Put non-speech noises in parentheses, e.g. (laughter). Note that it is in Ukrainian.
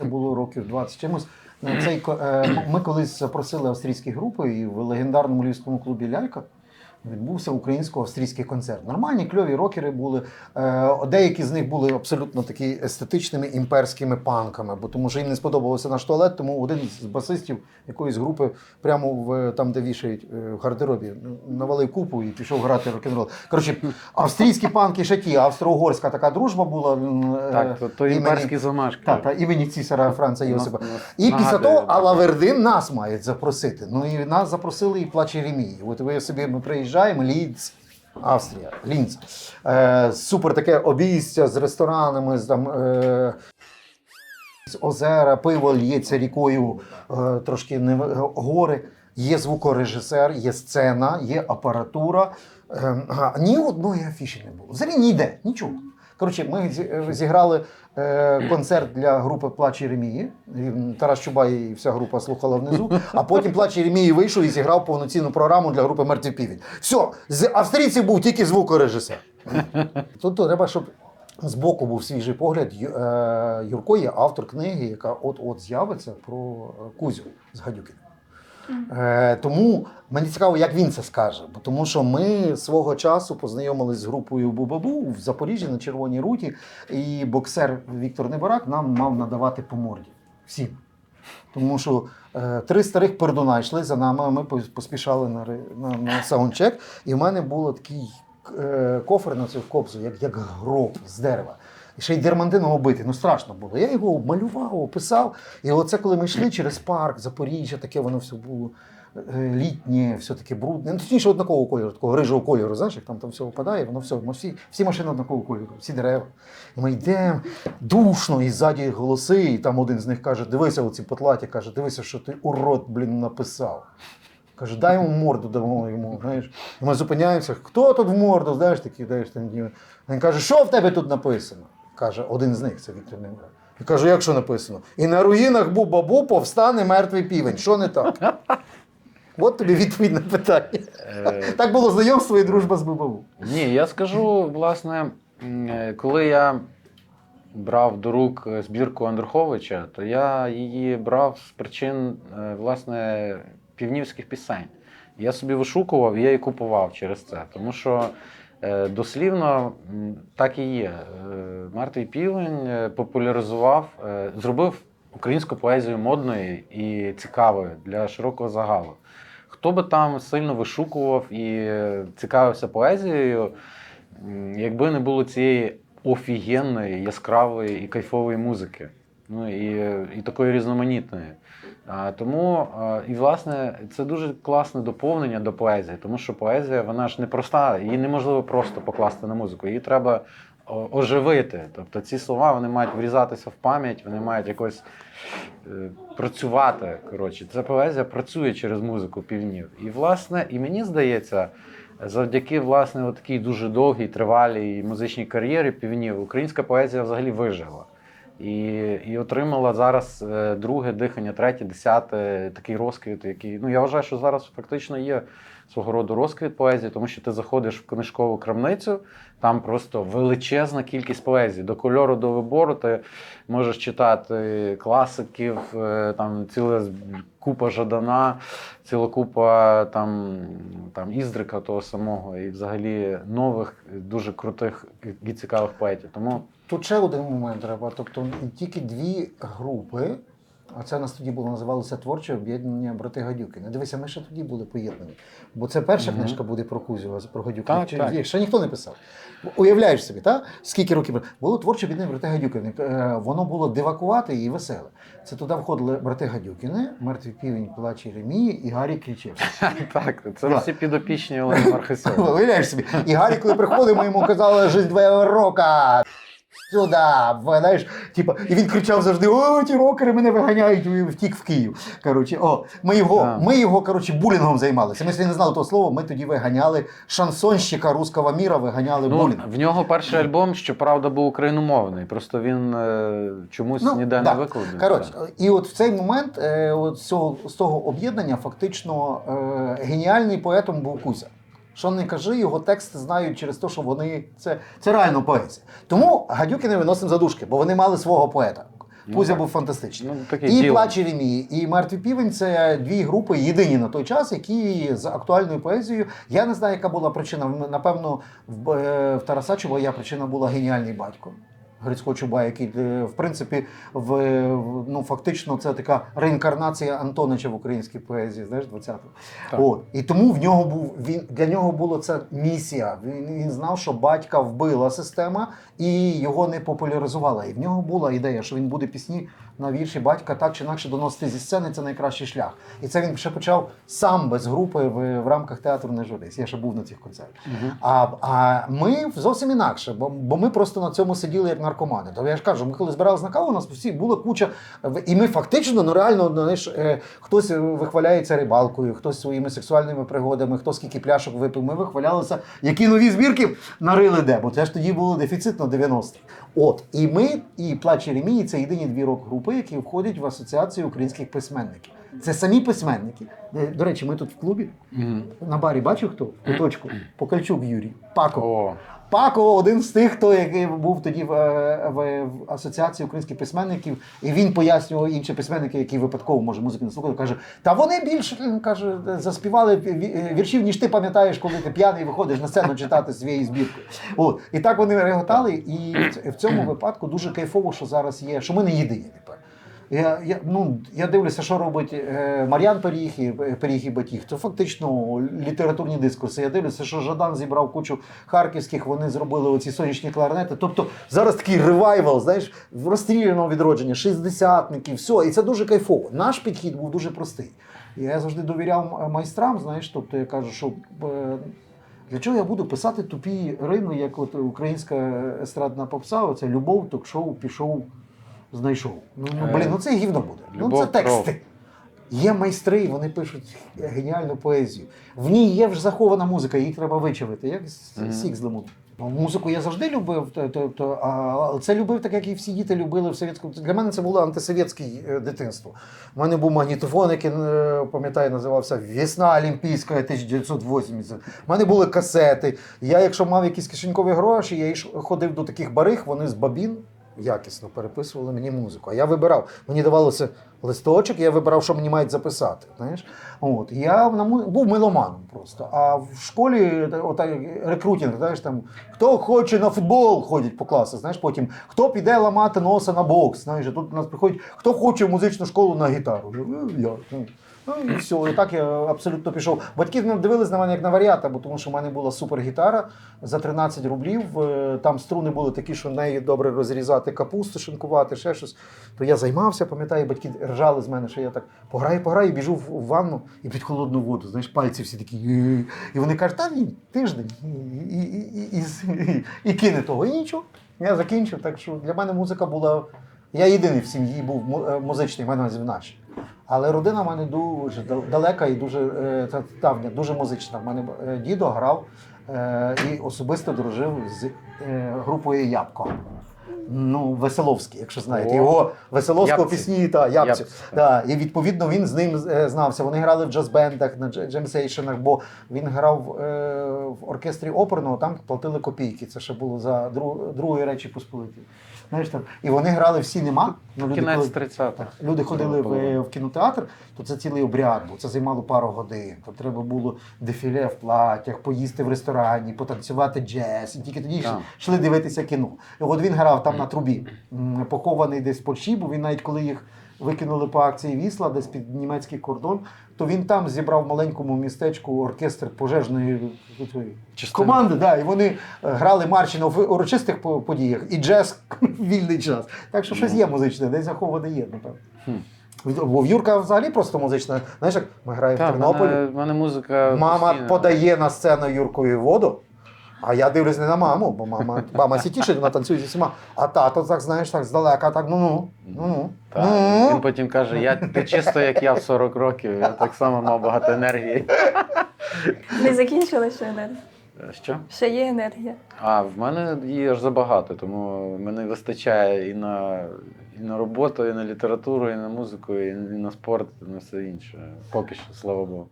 Це було років 20 чимось. Цей, е, ми колись запросили австрійські групи, і в легендарному львівському клубі Лялька відбувся українсько-австрійський концерт. Нормальні кльові рокери були. Е, Деякі з них були абсолютно такі естетичними імперськими панками, бо тому що їм не сподобався наш туалет, тому один з басистів якоїсь групи прямо в там, де вішають е, в гардеробі, навалив купу і пішов грати рок-н-рол. Коротше, австрійські панки ще ті, австро-угорська така дружба була. е, Так, то, то імперські замашки. та, та імені цісара Франца Йосипа. Ну, І після того так. Алавердин нас мають запросити. Ну і нас запросили і плач Єремії. От ви собі ми приїжджаємо, Лідс, Австрія, Лінц. Е, супер таке обійстя з ресторанами, з там. Е, озера, пиво л'ється рікою, е, трошки не гори. Є звукорежисер, є сцена, є апаратура. Е, ні одної афіші не було. Взагалі ніде, нічого. Коротше, ми зіграли е, концерт для групи Плач Єремії. Тарас Чубай і вся група слухала внизу. А потім Плач Єремії вийшов і зіграв повноцінну програму для групи Мертвий півень. Все, з австрійців був тільки звукорежисер. Тут треба, щоб збоку був свіжий погляд. Е, Юрко є автор книги, яка от-от з'явиться про е, Кузю з Гадюкина. Е, тому мені цікаво, як він це скаже. Бо тому що ми свого часу познайомились з групою Бубабу в Запоріжжі на Червоній руті, і боксер Віктор Небарак нам мав надавати по морді. Всім. Тому що е, три старих пердуна йшли за нами, а ми поспішали на, на, на саундчек, і в мене був такий е, кофер на цю кобзу, як, як гроб з дерева. І ще й дермантином оббитий, ну страшно було. Я його малював, описав. І оце, коли ми йшли через парк, Запоріжжя, таке воно все було е, літнє, все таке брудне. Ну, точніше, однакового кольору, такого рижого кольору, знаєш, як там, там все випадає, воно все, всі, всі машини однакового кольору, всі дерева. І ми йдемо душно, і ззаді голоси, і там один з них каже: дивися, оці потлаті, каже, дивися, що ти урод, блін, написав. Каже, дай йому морду дамо йому. Знаєш. І ми зупиняємося. Хто тут в морду? Знаєш, такий, знаєш. Він каже, що в тебе тут написано? Каже, один з них, це Віктор Немира. Я кажу, як що написано? І на руїнах Бу-Бабу повстане мертвий півень. Що не так? (laughs) От тобі відповідь на питання. Е, Так було знайомство і дружба з Бу-Бабу. Ні, я скажу, власне, е, коли я брав до рук е, збірку Андруховича, то я її брав з причин власне півнівських пісень. Я собі вишукував, і я її купував через це. Тому що дослівно так і є. Е, Мертвий півень е, популяризував, е, зробив українську поезію модною і цікавою для широкого загалу. Хто би там сильно вишукував і е, цікавився поезією, якби не було цієї офігенної, яскравої і кайфової музики. Ну і, і такої різноманітної. А, тому, а, і власне, це дуже класне доповнення до поезії, тому що поезія вона ж не проста, її неможливо просто покласти на музику. Її треба оживити. Тобто ці слова вони мають врізатися в пам'ять, вони мають якось е, працювати. Коротше, ця поезія працює через музику півнів. І, власне, і мені здається, завдяки власне такій дуже довгій, тривалій музичній кар'єрі півнів, українська поезія взагалі вижила. І, і отримала зараз е, друге дихання, третє, десяте, такий розквіт, який. Ну, я вважаю, що зараз фактично є свого роду розквіт поезії, тому що ти заходиш в книжкову крамницю, там просто величезна кількість поезії. До кольору, до вибору ти можеш читати класиків, е, там ціла купа Жадана, ціла купа там, там Іздрика того самого, і взагалі нових, дуже крутих і цікавих поетів. Тому Тут ще один момент треба. Тобто тільки дві групи, а це у нас тоді було називалося творче об'єднання брати Гадюкини. Дивися, ми ще тоді були поєднані. Бо це перша Мгм. книжка буде про Кузю, про Гадюкина. Так, Чи- так. є, Ще ніхто не писав. Уявляєш собі, так? скільки років було творче об'єднання брати Гадюкини. Е, Воно було дивакувате і веселе. Це туди входили брати Гадюкини, мертвий півень плач Єремії і Гаррі Крічевський. (laughs) так, це Да. всі підопічні Олені Мархисова. Уявляєш собі. І Гаррі, коли приходив, ми йому казали, жизнь твоя рока. Сюди, знаєш, типа, і він кричав завжди: О, ті рокери мене виганяють, і втік в Київ. Коротше, о, ми його, Так. ми його коротше, булінгом займалися. Ми не знали того слова, ми тоді виганяли шансонщика руського міра, виганяли Ну, булінгом. в нього перший альбом, щоправда, був україномовний, просто він е, чомусь Ну, ніде да. не викладений. Коротше, і от в цей момент е, от з, цього, з того об'єднання фактично е, геніальний поетом був Кузя. Що не кажи, його тексти знають через те, що вони це, це реально поезія. Тому гадюки не виносимо задушки, бо вони мали свого поета. Ну, Пузя був фантастичний. Ну, І діло. плач Єремії, і мертві півень це дві групи єдині на той час, які з актуальною поезією. Я не знаю, яка була причина. Напевно, в, е, в Тараса Чубая причина була геніальний батько. Грицького Чубая, який, е, в принципі, в, ну, фактично це така реінкарнація Антонича в українській поезії, знаєш, 20-го. От. І тому в нього був він для нього була це місія. Він, він знав, що батька вбила система і його не популяризувала. І в нього була ідея, що він буде пісні на вірші батька так чи інакше доносити зі сцени. Це найкращий шлях. І це він ще почав сам без групи в, в рамках театру не журись. Я ще був на цих концертах. Мгм. А, а ми зовсім інакше, бо, бо ми просто на цьому сиділи як наркомани. То я ж кажу, ми коли збиралися на каву, у нас всі була куча. І ми фактично, ну реально, ну, знаєш, е, хтось вихваляється рибалкою, хтось своїми сексуальними пригодами, хто скільки пляшок випив. Ми вихвалялися, які нові збірки нарили де, бо це ж тоді було дефіцитно 90-х. От, і ми, і плач Єремії це єдині дві рок-групи, які входять в асоціацію українських письменників. Це самі письменники. Е, До речі, ми тут в клубі на барі бачив хто? Куточку. Покальчук Юрій. Пако. Пако один з тих, хто який був тоді в, е, в, в асоціації українських письменників, і він пояснював інші письменники, які випадково може музики не слухали, каже: та вони більше каже, заспівали віршів, ніж ти пам'ятаєш, коли ти п'яний виходиш на сцену читати своєї збірки. От і так вони реготали. І в цьому випадку дуже кайфово, що зараз є, що ми не єдині тепер. Я, я, ну, я дивлюся, що робить е, Мар'ян Періг і е, Періг і Батіг. Це фактично літературні дискурси. Я дивлюся, що Жадан зібрав кучу харківських, вони зробили оці сонячні кларнети. Тобто зараз такий ревайвал, знаєш, розстріляного відродження, шістдесятників, все. І це дуже кайфово. Наш підхід був дуже простий. Я завжди довіряв майстрам, знаєш, тобто я кажу, що. е, Для чого я буду писати тупі рими, як от українська естрадна попса, оце любов, ток-шоу, пішов, знайшов. Ну, ну блін, ну це гівно буде. ну це тексти. кров. Є майстри, вони пишуть геніальну поезію. В ній є вже захована музика, її треба вичавити, як Мгм. сік з лимону. Ну, Музику я завжди любив, то- то- то, а, це любив так, як і всі діти любили в совєтському. Для мене це було антисовєтське е, дитинство. У мене був магнітофон, який е, пам'ятаю, називався Весна Олімпійська 1980. У мене були касети. Я, якщо мав якісь кишенькові гроші, я ходив до таких бариг, вони з бабін якісно переписували мені музику. А я вибирав. Мені давалося листочок, я вибирав, що мені мають записати. Знаєш? От. Я на му- був меломаном просто. А в школі ота, рекрутинг, знаєш, там, хто хоче на футбол, ходять по класах, знаєш, потім хто піде ламати носа на бокс. Знаєш, тут у нас приходять, хто хоче в музичну школу на гітару. «Ну, Я. Ну, Ну і все, і так я абсолютно пішов. Батьки не дивились на мене як на варіата, бо тому що в мене була супергітара за 13 рублів. Е, Там струни були такі, що нею добре розрізати капусту, шинкувати, ще щось. То я займався, пам'ятаю, батьки ржали з мене, що я так пограю, пограю, біжу в ванну і під холодну воду. Знаєш, пальці всі такі. І вони кажуть, та ні, тиждень і, і, і, і, кине того. І нічого. Я закінчив. Так що для мене музика була. Я єдиний в сім'ї був е, музичний, в мене в нашій. Але родина в мене дуже далека і дуже е, давня, дуже музична. В мене е, дідо грав е, і особисто дружив з групою Ябко. Ну, Веселовський, якщо знаєте. О. Його Веселовського Ябці. пісні та Ябці. Ябці. Да, і відповідно він з ним е, знався. Вони грали в джаз-бендах, на дж- джемсейшенах, бо він грав е, в оркестрі оперного, там платили копійки. Це ще було за дру- другої речі посполиті. Знаєш, там. І вони грали всі нема. Ну, люди, кінець 30-х. так, люди ходили в, в кінотеатр, то це цілий обряд, бо це займало пару годин. Там треба було дефіле в платтях, поїсти в ресторані, потанцювати джаз. І тільки тоді йшли дивитися кіно. І от він грав там на трубі, похований десь в Польщі, бо він навіть коли їх викинули по акції Вісла, десь під німецький кордон, то він там зібрав в маленькому містечку оркестр пожежної Частина. команди. Да, і вони е, грали марші на урочистих подіях і джаз (laughs) вільний час. Так що щось є музичне, десь заховане є, напевно. Бо в Юрка взагалі просто музична. Знаєш, як ми граємо в Так, в Тернополі. мене, мене музика. Мама постійно. подає на сцену Юркою воду. А я дивлюсь не на маму, бо мама, мама сі тішить, вона танцює зі всіма. А тато так, знаєш, так здалека, так ну-ну. ну-ну. Так, ну. Він потім каже: я ти чисто як я в 40 років, я так само мав багато енергії. (laughs) Не закінчила ще енергія. Що? Ще є енергія. А в мене її аж забагато, тому мене вистачає і на, і на роботу, і на літературу, і на музику, і на спорт, і на все інше. Поки що, слава Богу.